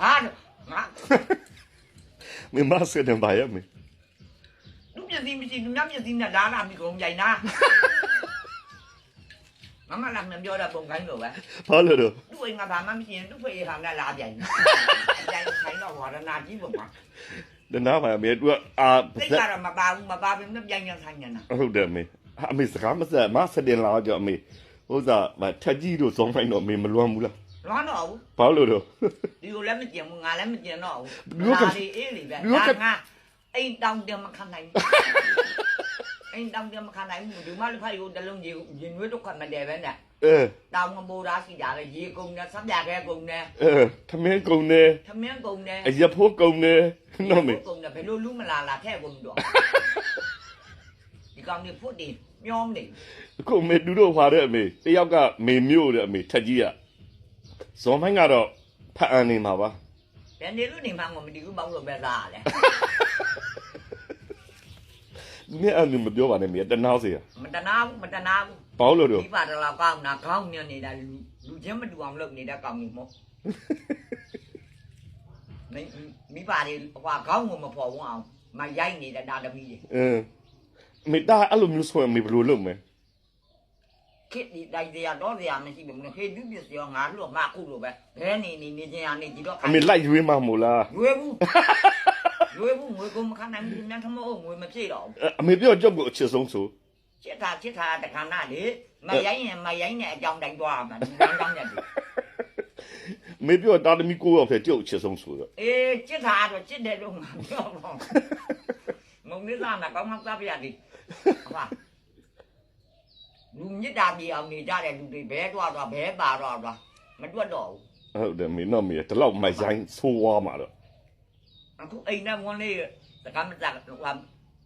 ဟာငါမင်းမဆက်တယ်ပါရမေလူမျက်စိမရှိလူမျက်စိနဲ့လာလာမိကုန်ကြိုင်နာမမလာမပြောတာပုံကိုင်းလို့ပဲဘာလို့တော့သူ့အိမ်ကဘာမှမရှိရင်သူ့ဖေးဟာနဲ့လာပြိုင်ပြိုင်ဆိုင်တော့ဝါရနာကြီးပုံမှာတနာပါမေ तू အာသိကြတော့မပါဘူးမပါဘူးပြိုင်ရဆိုင်နေတာဟုတ်တယ်မေအမေစ ကားမဆက်မဆက်တယ်လားကြောင့်အမေဥစားမထက်ကြီးတို့စုံဖိုင်းတော့မေမလွမ်းဘူးလားလွမ်းတော့ဘူးဘာလို့တော့ဒီကိုလည်းမကျင်ဘူးငါလည်းမကျင်တော့ဘူးလူကဒါလေးအေးလေပဲလူကဒါငါအိမ်တောင်တယ်မခံနိုင်ဘူးအိမ်တောင်တယ်မခံနိုင်ဘူးဒီမလေးဖိုက်ကိုတလုံးကြီးရင်ွေးတော့ခတ်မတယ်ပဲနဲ့အဲတောင်ငမိုးသားစီတာလေရေကုန်တယ်ဆက်ပြခဲကုန်တယ်အဲသမင်းကုံနေသမင်းကုန်တယ်အရဖိုးကုံနေနော်မေကုန်တယ်ဘယ်လိုလူမလာလာထဲကုန်တော့ဒီကောင်ကြီးဖွတ်တယ်ညောင်းနေအခုမေတူတို့ဟွာတဲ့အမေတယောက်ကမေမျိုးတဲ့အမေထက်ကြီးอ่ะ ဇော်မိုင်းကတော့ဖတ်အန်နေမှာပါဘယ်နေလို့နေမှမမဒီဘူးမောင်းလို့ပဲသားလေဒီနေ့အန်မပြောပါနဲ့မေတနာစေရမတနာဘူးမတနာဘူးဘာလို့တော့ဒီပါတော့ကောင်းတာခေါင်းညွနေတာလူလူချင်းမတူအောင်လုပ်နေတဲ့ကောင်ကြီးမို့မိမိပါလေဟွာခေါင်းကိုမဖော်ဝန်းအောင်မရိုက်နေတဲ့ဒါသမီးတွေအင်းမေတာအဲ့လိုမျိုးဆိုရင်မေဘယ်လိုလုပ်မလဲ ခစ်ဒီတိုက်တရားတော့တရားမရှိဘူးမခေဒုပစ္စည်းရောငါလို့ငါအခုလိုပဲဘဲနေနေနေချင်းရနေကြည့်တော့အမေလိုက်ရွေးမှမို့လားရွေးဘူးရွေးဘူးငွေကုန်မခံနိုင်ဘူးညံထမို့ငွေမပြည့်တော့ဘူးအမေပြောကြောက်ကိုအချစ်ဆုံးဆိုချစ်တာချစ်တာတခါနာလေမရိုင်းရင်မရိုင်းနဲ့အကြောင်းတိုင်းသွားမှာဒီကောင်းကောင်းနဲ့မေပြောတာသမီကိုရောက်ဖဲကြောက်အချစ်ဆုံးဆိုတော့အေးချစ်တာတော့ချစ်တယ်လို့ငါပြောတော့ငုံနေသားနာကောင်းကောင်းသားပြရသည်ဟာ လူမြစ်တာပြေအောင်နေကြတဲ့လူတွေဘဲသွားသွားဘဲပါတော့သွားမတွက်တော့ဘူးဟုတ်တယ်မေနော်မေဒီလောက်မရိုင်းဆိုးွားမှာတော့အခုအိမ်နဲ့ဝန်လေးစကားမစကားဟို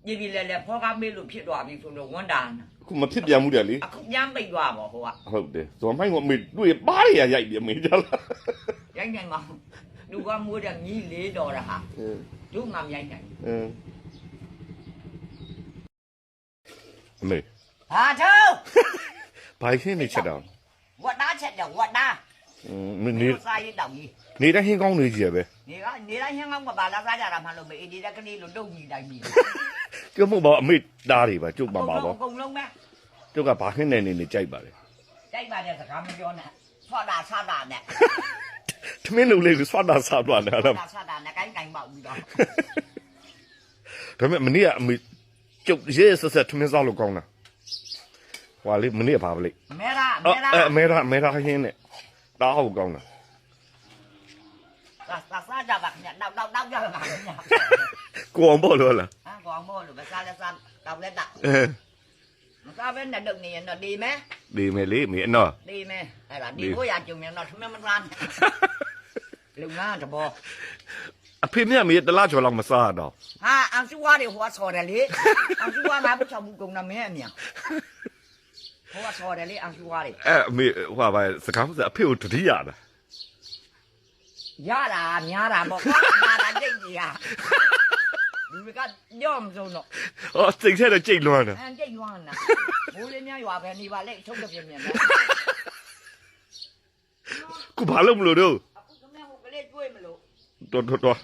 ပြည်ပြည်လဲလဲဖောကားမေးလို့ဖြစ်သွားပြီဆိုတော့ဝန်တာနာအခုမဖြစ်ပြန်ဘူးတယ်လေအခုပြန်ပိတ်သွားပါဟိုကဟုတ်တယ်ဇော်မိုင်းကမေတွေ့ပါးရရိုက်ပြီမေကြလားရိုက်နိုင်မှာလူကမိုးတဲ့မြည်လေးတော်တာဟာအင်းဒုမှမရိုက်နိုင်အင်းအမေ ဟာထုတ်ဘိုင်ခင်းနေချက်တော့ဝတ်သားချက်တယ်ဝတ်သားอืมနေစားရတောင်ကြီးနေတိုင်းဟင်းကောင်းနေကြပဲနေကနေတိုင်းဟင်းကောင်းကဘာလာစားကြတာမှလို့မေအေဒီတက်ကလေးလို့တုတ်မိတိုင်းမိကျုပ်မို့ပါအမေတားတွေပါကျုပ်ပါပါပါအကုန်လုံးပဲကျုပ်ကဘာခင်းနေနေနေကြိုက်ပါလေတိုက်ပါတဲ့စကားမပြောနဲ့ဆွတ်တာဆတ်တာနဲ့ထမင်းလူလေးကိုဆွတ်တာစားတော့တယ်ဆွလားတ်တာဆတ်တာနဲ့ကိုင်းကိုင်းပေါက်ပြီးတော့ဒါပေမဲ့မနေ့ကအမေကျုပ်ရဲရဲဆက်ဆက်ထမင်းစားလို့ကောင်းတာ ဟွာလေမနေ့ကဘာပါလေမဲရာအော်မဲရာအဲအမေရာအမေရာဟင်းနဲ့တားဟုတ်ကောင်းတာစားစားကြပါခင်ဗျနောက်နောက်နောက်ကြပါခင်ဗျကိုအောင်ပေါ့လို့လားဟာကောင်မို့လို့မစားလဲစားတောက်လက်တာအဲမစားဘဲနဲ့လုပ်နေရင်တော့ဒီမဲဒီမယ်လေမေအနော်ဒီမဲအဲ့ဒါဒီကိုရကြုံမြန်တော့ထမင်းမစားနဲ့လုံငါတဘောအဖေမြတ်မေတလားကျော်လောက်မစားတော့ဟာအန်စုဝါတွေဟိုဆော်တယ်လေအန်စုဝါနားပချောက်ဘူးကုန်နာမင်းအမြန် ဟိုဆော်တယ်လေအန်စုဝါတွေအဲအမေဟွာပါစကားမစအဖေကိုတတိရတာရတာများတာပေါ့ကွာမာတာကြိတ်ကြီးဟာလူကညော့မစုံတော့ဟောစိတ်ထဲတော့ကြိတ်လွမ်းတယ်အန်ကြိတ်ရွာနာမိုးလေးများရွာပဲနေပါလေထုတ်တဲ့ပြင်းမြန်ပဲခုဘာလို့မလို့တော့အခုကမဲဟိုကလေးတွေးမလို့တော်တော်တော်